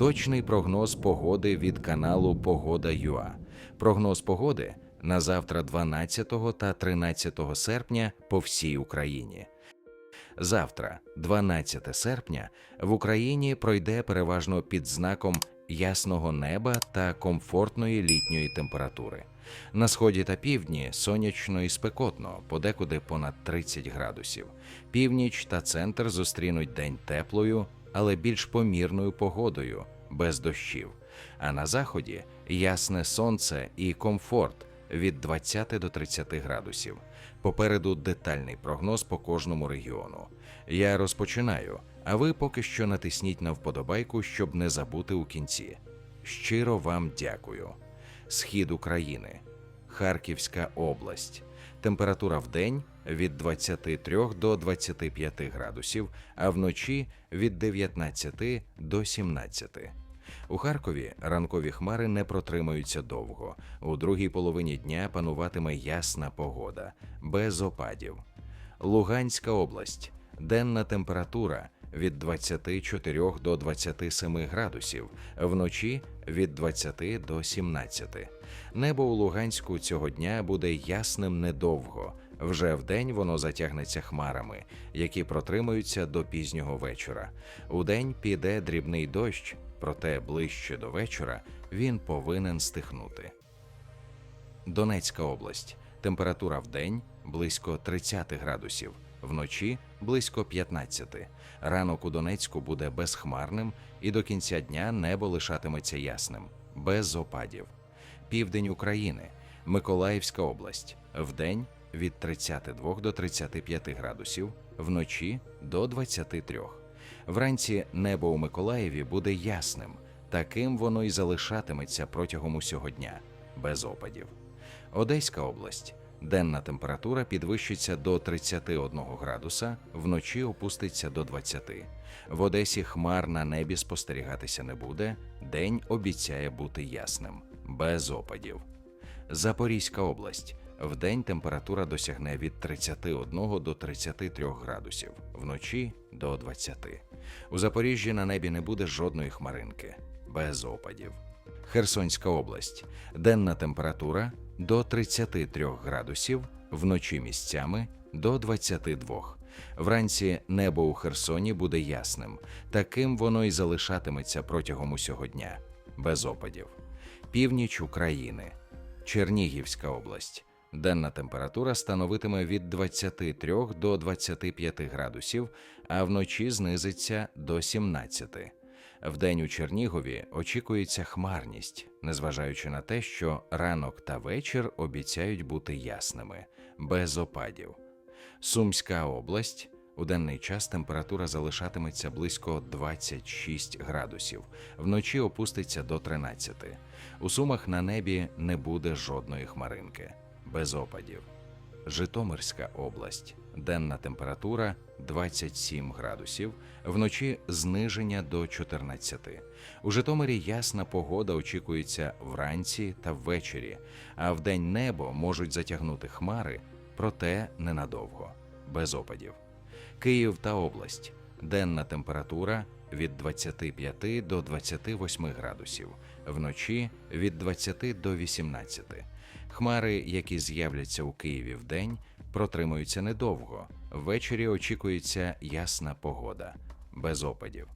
Точний прогноз погоди від каналу Погода ЮА. Прогноз погоди на завтра 12 та 13 серпня по всій Україні. Завтра, 12 серпня, в Україні пройде переважно під знаком ясного неба та комфортної літньої температури. На сході та півдні сонячно і спекотно, подекуди понад 30 градусів. Північ та центр зустрінуть день теплою, але більш помірною погодою, без дощів. А на заході ясне сонце і комфорт від 20 до 30 градусів. Попереду детальний прогноз по кожному регіону. Я розпочинаю, а ви поки що натисніть на вподобайку, щоб не забути у кінці. Щиро вам дякую. Схід України, Харківська область. Температура в день від 23 до 25 градусів, а вночі від 19 до 17. У Харкові ранкові хмари не протримаються довго. У другій половині дня пануватиме ясна погода, без опадів. Луганська область. Денна температура від 24 до 27 градусів, вночі від 20 до 17. Небо у Луганську цього дня буде ясним недовго. Вже вдень воно затягнеться хмарами, які протримаються до пізнього вечора. Удень піде дрібний дощ, проте ближче до вечора він повинен стихнути. Донецька область. Температура в день близько 30 градусів, вночі близько 15. Ранок у Донецьку буде безхмарним, і до кінця дня небо лишатиметься ясним, без опадів. Південь України, Миколаївська область. Вдень від 32 до 35 градусів, вночі до 23. Вранці небо у Миколаєві буде ясним, таким воно й залишатиметься протягом усього дня, без опадів. Одеська область. Денна температура підвищиться до 31 градуса, вночі опуститься до 20. В Одесі хмар на небі спостерігатися не буде, день обіцяє бути ясним, без опадів. Запорізька область. Вдень температура досягне від 31 до 33 градусів, вночі до 20. У Запоріжжі на небі не буде жодної хмаринки, без опадів. Херсонська область. Денна температура до 33 градусів, вночі місцями до 22. Вранці небо у Херсоні буде ясним, таким воно й залишатиметься протягом усього дня, без опадів. Північ України, Чернігівська область. Денна температура становитиме від 23 до 25 градусів, а вночі знизиться до 17. Вдень у Чернігові очікується хмарність, незважаючи на те, що ранок та вечір обіцяють бути ясними, без опадів. Сумська область. У денний час температура залишатиметься близько 26 градусів, вночі опуститься до 13. У Сумах на небі не буде жодної хмаринки, без опадів. Житомирська область. Денна температура 27 градусів, вночі зниження до 14. У Житомирі ясна погода очікується вранці та ввечері, а вдень небо можуть затягнути хмари, проте ненадовго, без опадів. Київ та область. Денна температура від 25 до 28 градусів, вночі від 20 до 18. Хмари, які з'являться у Києві вдень, протримуються недовго. Ввечері очікується ясна погода, без опадів.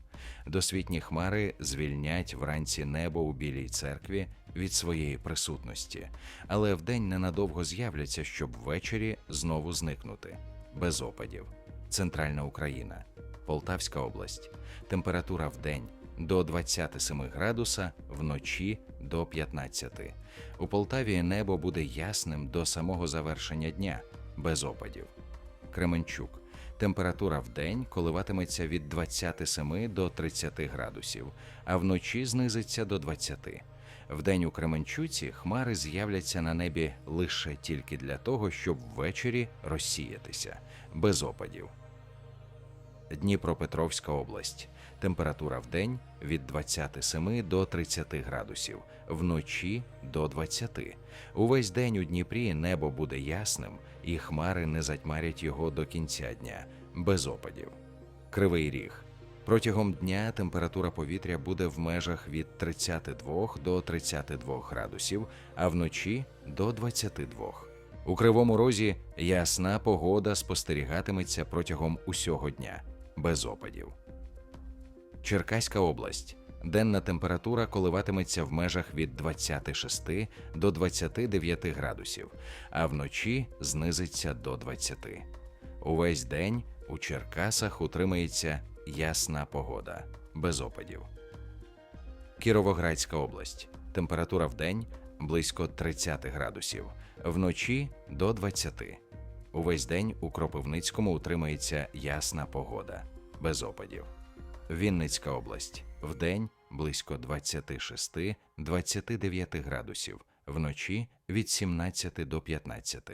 Досвітні хмари звільнять вранці небо у Білій церкві від своєї присутності, але вдень ненадовго з'являться, щоб ввечері знову зникнути, без опадів. Центральна Україна, Полтавська область. Температура в день до 27 градуса, вночі до 15. У Полтаві небо буде ясним до самого завершення дня, без опадів. Кременчук. Температура в день коливатиметься від 27 до 30 градусів, а вночі знизиться до 20. Вдень у Кременчуці хмари з'являться на небі лише тільки для того, щоб ввечері розсіятися, без опадів. Дніпропетровська область. Температура в день від 27 до 30 градусів, вночі до 20. Увесь день у Дніпрі небо буде ясним, і хмари не затьмарять його до кінця дня, без опадів. Кривий ріг. Протягом дня температура повітря буде в межах від 32 до 32 градусів, а вночі до 22. У кривому розі ясна погода спостерігатиметься протягом усього дня без опадів. Черкаська область. Денна температура коливатиметься в межах від 26 до 29 градусів, а вночі знизиться до 20. Увесь день у Черкасах утримається ясна погода, без опадів. Кіровоградська область. Температура в день близько 30 градусів, вночі до 20. Увесь день у Кропивницькому утримається ясна погода, без опадів. Вінницька область. Вдень близько 26-29 градусів, вночі від 17 до 15.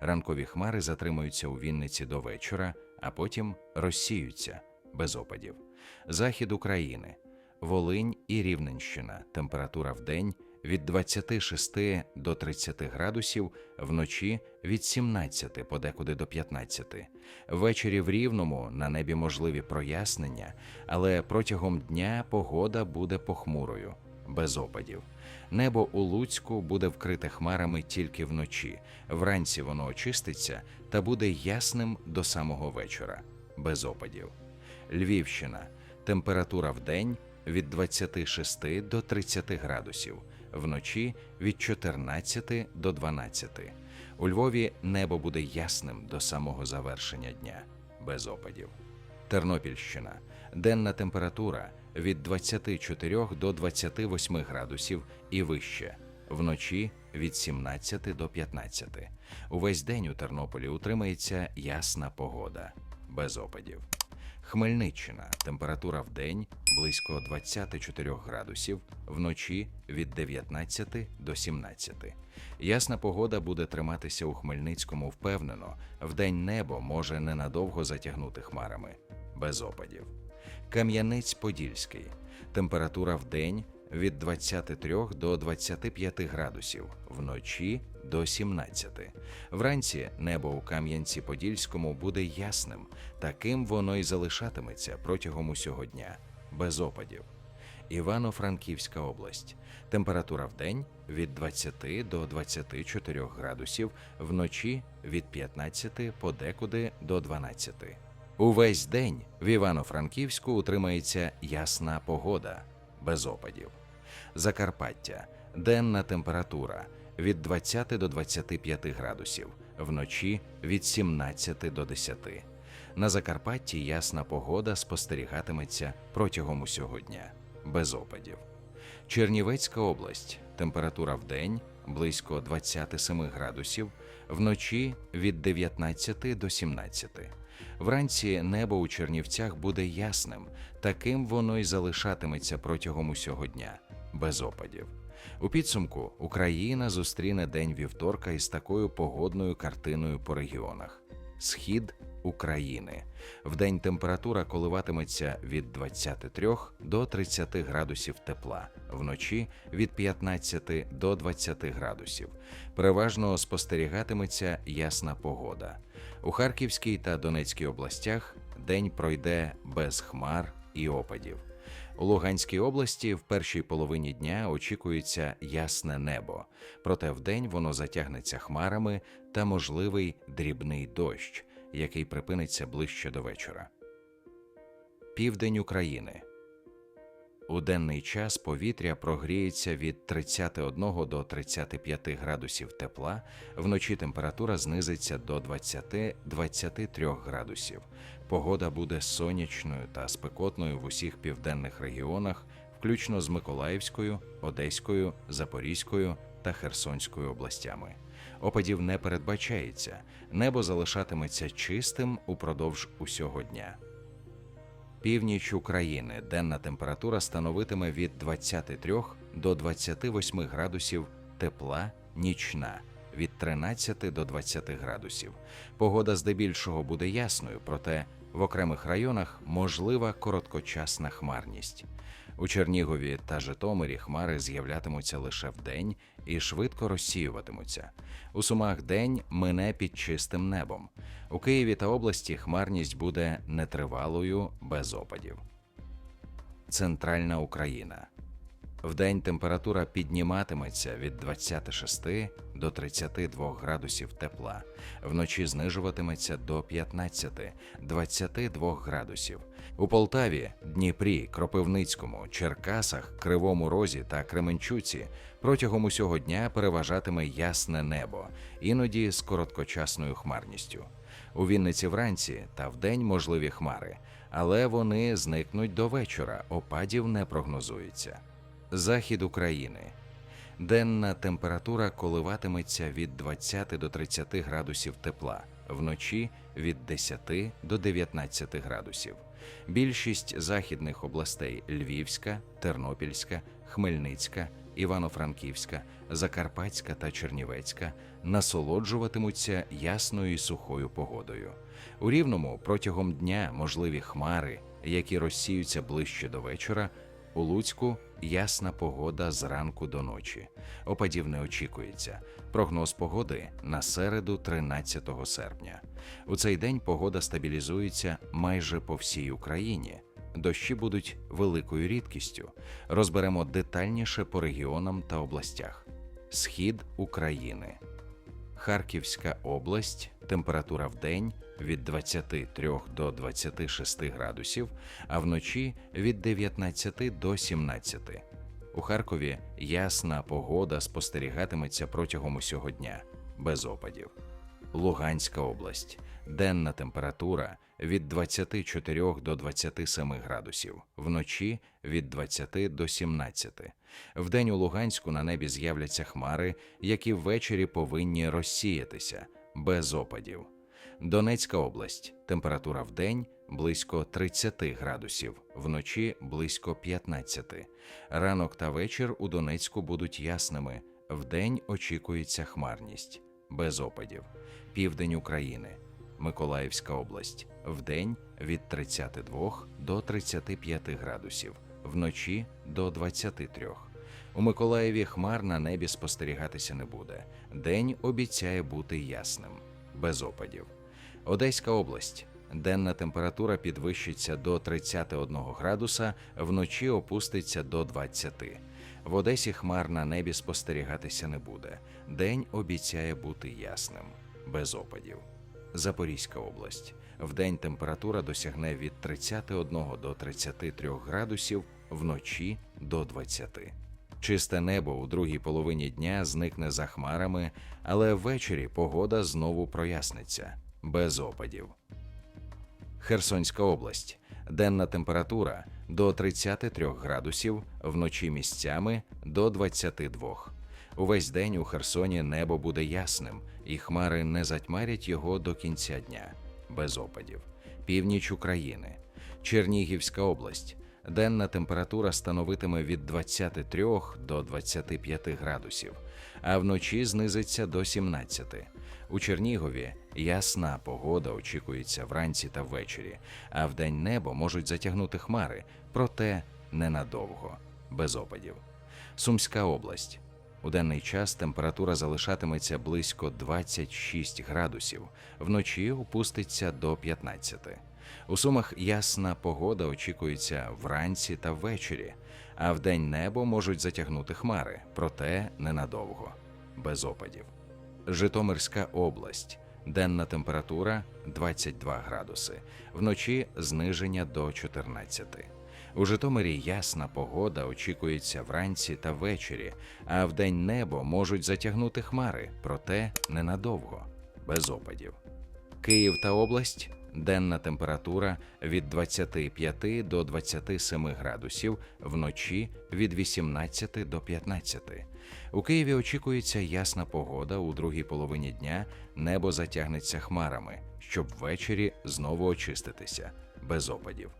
Ранкові хмари затримуються у Вінниці до вечора, а потім розсіються без опадів. Захід України, Волинь і Рівненщина. Температура вдень від 26 до 30 градусів, вночі від 17 подекуди до 15. Ввечері в Рівному на небі можливі прояснення, але протягом дня погода буде похмурою, без опадів. Небо у Луцьку буде вкрите хмарами тільки вночі. Вранці воно очиститься та буде ясним до самого вечора, без опадів. Львівщина. Температура в день від 26 до 30 градусів, вночі від 14 до 12. У Львові небо буде ясним до самого завершення дня, без опадів. Тернопільщина. Денна температура від 24 до 28 градусів і вище. Вночі від 17 до 15. Увесь день у Тернополі утримається ясна погода, без опадів. Хмельниччина. Температура в день близько 24 градусів, вночі від 19 до 17. Ясна погода буде триматися у Хмельницькому впевнено. Вдень небо може ненадовго затягнути хмарами, без опадів. Кам'янець-Подільський. Температура в день від 23 до 25 градусів, вночі до 17. Вранці небо у Кам'янці-Подільському буде ясним, таким воно й залишатиметься протягом усього дня, без опадів. Івано-Франківська область. Температура в день від 20 до 24 градусів, вночі від 15 подекуди до 12. Увесь день в Івано-Франківську утримається ясна погода, без опадів. Закарпаття. Денна температура від 20 до 25 градусів, вночі від 17 до 10. На Закарпатті ясна погода спостерігатиметься протягом усього дня, без опадів. Чернівецька область. Температура в день близько 27 градусів, вночі від 19 до 17. Вранці небо у Чернівцях буде ясним, таким воно й залишатиметься протягом усього дня, без опадів. У підсумку Україна зустріне день вівторка із такою погодною картиною по регіонах: Схід України. Вдень температура коливатиметься від 23 до 30 градусів тепла, вночі від 15 до 20 градусів. Переважно спостерігатиметься ясна погода. У Харківській та Донецькій областях день пройде без хмар і опадів. У Луганській області в першій половині дня очікується ясне небо, проте вдень воно затягнеться хмарами та можливий дрібний дощ, який припиниться ближче до вечора. Південь України. У денний час повітря прогріється від 31 до 35 градусів тепла, вночі температура знизиться до 20-23 градусів. Погода буде сонячною та спекотною в усіх південних регіонах, включно з Миколаївською, Одеською, Запорізькою та Херсонською областями. Опадів не передбачається, небо залишатиметься чистим упродовж усього дня. Північ України денна температура становитиме від 23 до 28 градусів тепла, нічна від 13 до 20 градусів. Погода здебільшого буде ясною, проте в окремих районах можлива короткочасна хмарність. У Чернігові та Житомирі хмари з'являтимуться лише вдень і швидко розсіюватимуться. У Сумах день мине під чистим небом. У Києві та області хмарність буде нетривалою без опадів. Центральна Україна. Вдень температура підніматиметься від 26 до 32 градусів тепла, вночі знижуватиметься до 15-22 градусів. У Полтаві, Дніпрі, Кропивницькому, Черкасах, Кривому Розі та Кременчуці протягом усього дня переважатиме ясне небо, іноді з короткочасною хмарністю. У Вінниці вранці та вдень можливі хмари, але вони зникнуть до вечора, опадів не прогнозується. Захід України. Денна температура коливатиметься від 20 до 30 градусів тепла, вночі від 10 до 19 градусів. Більшість західних областей Львівська, Тернопільська, Хмельницька, Івано-Франківська, Закарпатська та Чернівецька насолоджуватимуться ясною і сухою погодою. У рівному протягом дня можливі хмари, які розсіються ближче до вечора. У Луцьку ясна погода з ранку до ночі. Опадів не очікується. Прогноз погоди на середу, 13 серпня. У цей день погода стабілізується майже по всій Україні. Дощі будуть великою рідкістю. Розберемо детальніше по регіонам та областях. Схід України. Харківська область, температура в день від 23 до 26 градусів, а вночі від 19 до 17. У Харкові ясна погода спостерігатиметься протягом усього дня, без опадів. Луганська область, денна температура від 24 до 27 градусів, вночі від 20 до 17. Вдень у Луганську на небі з'являться хмари, які ввечері повинні розсіятися без опадів. Донецька область. Температура в день близько 30 градусів, вночі близько 15. Ранок та вечір у Донецьку будуть ясними. Вдень очікується хмарність, без опадів. Південь України. Миколаївська область. Вдень від 32 до 35 градусів, вночі до 23. У Миколаєві хмар на небі спостерігатися не буде. День обіцяє бути ясним, без опадів. Одеська область. Денна температура підвищиться до 31 градуса, вночі опуститься до 20. В Одесі хмар на небі спостерігатися не буде. День обіцяє бути ясним, без опадів. Запорізька область. Вдень температура досягне від 31 до 33 градусів, вночі до 20. Чисте небо у другій половині дня зникне за хмарами, але ввечері погода знову проясниться без опадів. Херсонська область. Денна температура до 33 градусів, вночі місцями до 22. Увесь день у Херсоні небо буде ясним, і хмари не затьмарять його до кінця дня, без опадів. Північ України, Чернігівська область. Денна температура становитиме від 23 до 25 градусів, а вночі знизиться до 17. У Чернігові ясна погода очікується вранці та ввечері, а вдень небо можуть затягнути хмари, проте ненадовго, без опадів. Сумська область. У денний час температура залишатиметься близько 26 градусів, вночі опуститься до 15. У Сумах ясна погода очікується вранці та ввечері, а вдень небо можуть затягнути хмари, проте ненадовго, без опадів. Житомирська область. Денна температура 22 градуси, вночі зниження до 14. У Житомирі ясна погода очікується вранці та ввечері, а вдень небо можуть затягнути хмари, проте ненадовго, без опадів. Київ та область денна температура від 25 до 27 градусів, вночі від 18 до 15. У Києві очікується ясна погода у другій половині дня. Небо затягнеться хмарами, щоб ввечері знову очиститися без опадів.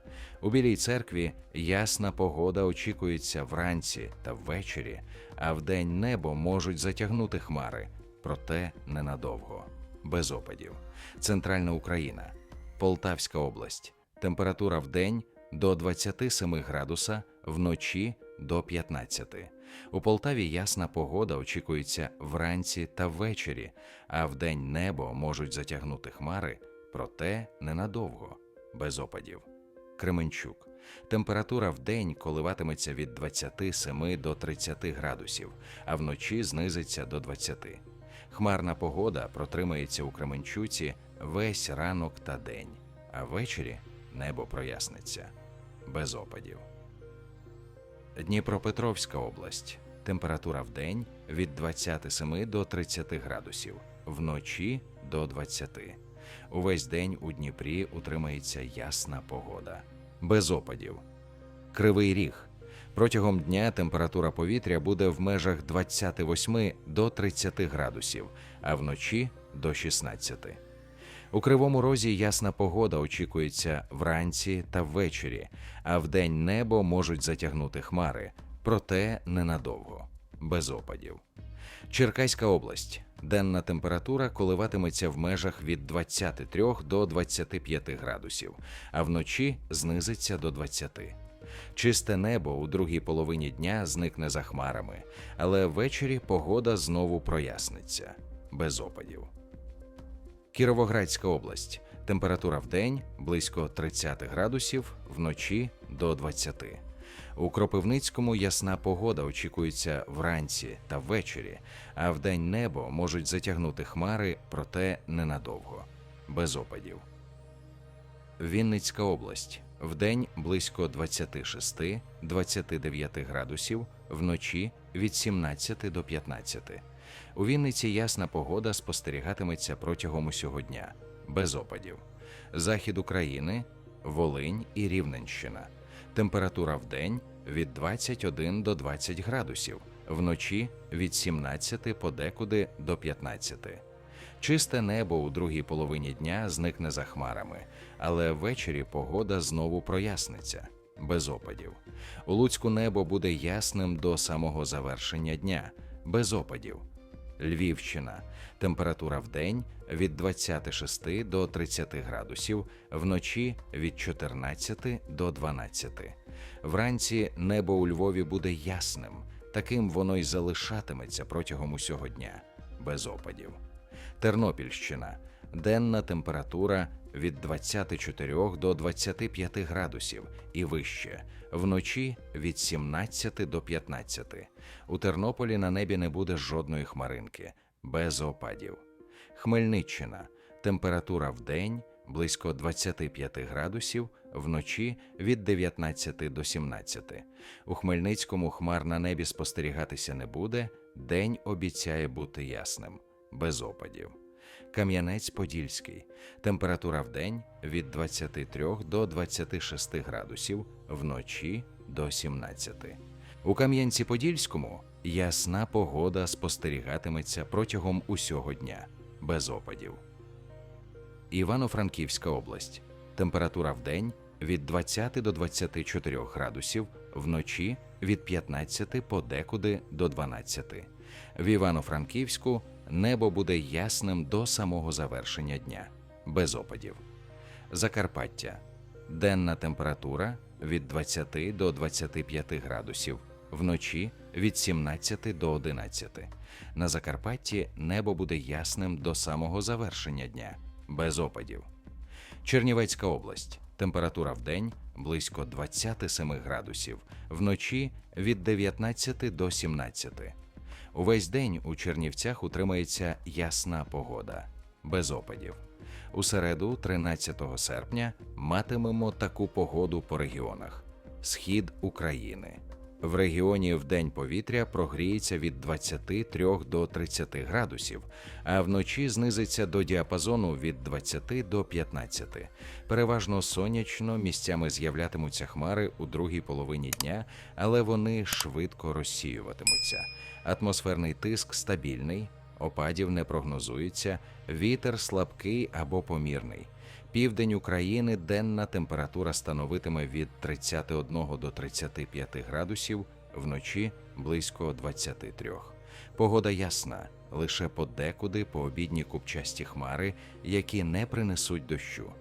У Білій церкві ясна погода очікується вранці та ввечері, а вдень небо можуть затягнути хмари, проте ненадовго, без опадів. Центральна Україна, Полтавська область. Температура в день до 27 градуса, вночі до 15. У Полтаві ясна погода очікується вранці та ввечері, а вдень небо можуть затягнути хмари, проте ненадовго, без опадів. Кременчук. Температура в день коливатиметься від 27 до 30 градусів, а вночі знизиться до 20. Хмарна погода протримається у Кременчуці весь ранок та день, а ввечері небо проясниться без опадів. Дніпропетровська область. Температура в день від 27 до 30 градусів, вночі до 20. Увесь день у Дніпрі утримається ясна погода, без опадів. Кривий ріг. Протягом дня температура повітря буде в межах 28 до 30 градусів, а вночі до 16. У Кривому Розі ясна погода очікується вранці та ввечері, а вдень небо можуть затягнути хмари, проте ненадовго, без опадів. Черкаська область. Денна температура коливатиметься в межах від 23 до 25 градусів, а вночі знизиться до 20. Чисте небо у другій половині дня зникне за хмарами, але ввечері погода знову проясниться без опадів. Кіровоградська область. Температура в день близько 30 градусів, вночі до 20. У Кропивницькому ясна погода очікується вранці та ввечері, а вдень небо можуть затягнути хмари, проте ненадовго, без опадів. Вінницька область. Вдень близько 26-29 градусів, вночі від 17 до 15. У Вінниці ясна погода спостерігатиметься протягом усього дня, без опадів. Захід України, Волинь і Рівненщина. Температура в день від 21 до 20 градусів, вночі від 17 подекуди до 15. Чисте небо у другій половині дня зникне за хмарами, але ввечері погода знову проясниться без опадів. У Луцьку небо буде ясним до самого завершення дня, без опадів. Львівщина. Температура в день від 26 до 30 градусів, вночі від 14 до 12. Вранці небо у Львові буде ясним, таким воно й залишатиметься протягом усього дня, без опадів. Тернопільщина. Денна температура від 24 до 25 градусів і вище, вночі від 17 до 15. У Тернополі на небі не буде жодної хмаринки, без опадів. Хмельниччина. Температура в день близько 25 градусів, вночі від 19 до 17. У Хмельницькому хмар на небі спостерігатися не буде, день обіцяє бути ясним, без опадів. Кам'янець-Подільський. Температура в день від 23 до 26 градусів, вночі до 17. У Кам'янці-Подільському ясна погода спостерігатиметься протягом усього дня, без опадів. Івано-Франківська область. Температура в день від 20 до 24 градусів, вночі від 15 подекуди до 12. В Івано-Франківську небо буде ясним до самого завершення дня, без опадів. Закарпаття. Денна температура від 20 до 25 градусів, вночі від 17 до 11. На Закарпатті небо буде ясним до самого завершення дня, без опадів. Чернівецька область. Температура в день близько 27 градусів, вночі від 19 до 17. Увесь день у Чернівцях утримається ясна погода, без опадів. У середу, 13 серпня, матимемо таку погоду по регіонах: Схід України. В регіоні в день повітря прогріється від 23 до 30 градусів, а вночі знизиться до діапазону від 20 до 15. Переважно сонячно місцями з'являтимуться хмари у другій половині дня, але вони швидко розсіюватимуться. Атмосферний тиск стабільний, опадів не прогнозується, вітер слабкий або помірний. Південь України денна температура становитиме від 31 до 35 градусів, вночі близько 23. Погода ясна, лише подекуди пообідні купчасті хмари, які не принесуть дощу.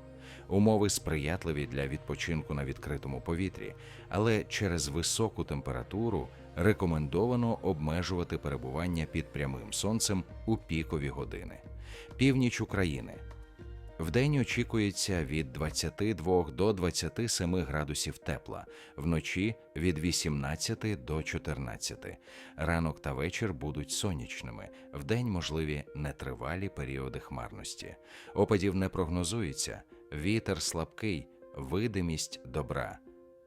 Умови сприятливі для відпочинку на відкритому повітрі, але через високу температуру рекомендовано обмежувати перебування під прямим сонцем у пікові години. Північ України. Вдень очікується від 22 до 27 градусів тепла, вночі від 18 до 14. Ранок та вечір будуть сонячними, вдень можливі нетривалі періоди хмарності. Опадів не прогнозується, вітер слабкий, видимість добра.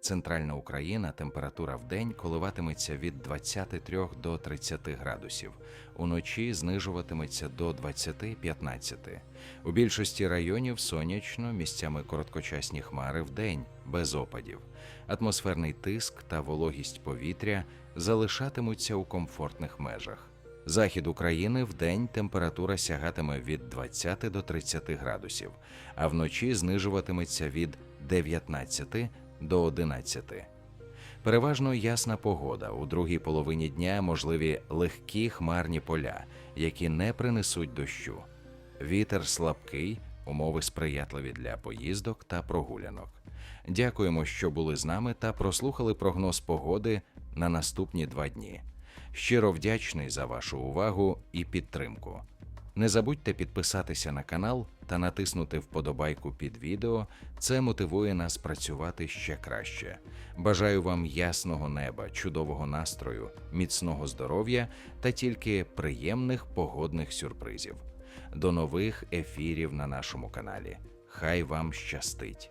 Центральна Україна температура в день коливатиметься від 23 до 30 градусів, уночі знижуватиметься до 20-15. У більшості районів сонячно, місцями короткочасні хмари в день, без опадів. Атмосферний тиск та вологість повітря залишатимуться у комфортних межах. Захід України в день температура сягатиме від 20 до 30 градусів, а вночі знижуватиметься від 19 до 11. Переважно ясна погода. У другій половині дня можливі легкі хмарні поля, які не принесуть дощу. Вітер слабкий, умови сприятливі для поїздок та прогулянок. Дякуємо, що були з нами та прослухали прогноз погоди на наступні два дні. Щиро вдячний за вашу увагу і підтримку. Не забудьте підписатися на канал та натиснути вподобайку під відео. Це мотивує нас працювати ще краще. Бажаю вам ясного неба, чудового настрою, міцного здоров'я та тільки приємних погодних сюрпризів. До нових ефірів на нашому каналі. Хай вам щастить!